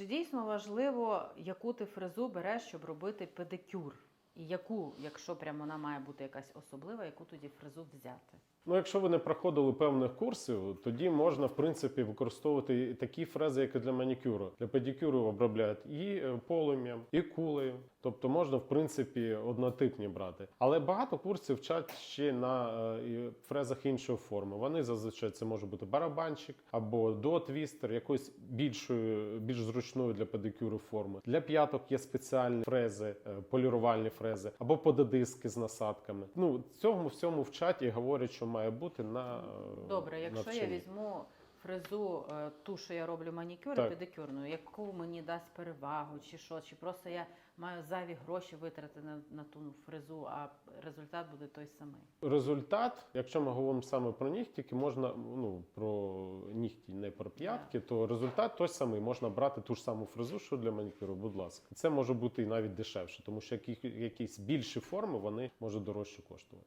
Чи дійсно важливо, яку ти фрезу береш, щоб робити педикюр? І яку, якщо прямо вона має бути якась особлива, яку тоді фрезу взяти? Ну, якщо ви не проходили певних курсів, тоді можна в принципі використовувати такі фрези, як і для манікюру. Для педикюру обробляють і е, полум'ям, і кулею. Тобто можна в принципі однотипні брати. Але багато курсів вчать ще на е, фрезах іншої форми. Вони зазвичай це може бути барабанчик або до-твістер, якоїсь більшої, більш зручної для педикюру форми. Для п'яток є спеціальні фрези, е, полірувальні фрези або пододиски з насадками. Ну цьому всьому вчать і говорять, що має бути на е, Добре, якщо я візьму фрезу, е, ту, що я роблю манікюр і педикюрну, яку мені дасть перевагу, чи що, чи просто я маю зайві гроші витратити на, на ту фрезу, а результат буде той самий. Результат, якщо ми говоримо саме про нігтики, можна ну про нігті, не про п'ятки, то результат той самий. Можна брати ту ж саму фрезу, що для манікюру, будь ласка. Це може бути і навіть дешевше, тому що які, якісь більші форми вони можуть дорожче коштувати.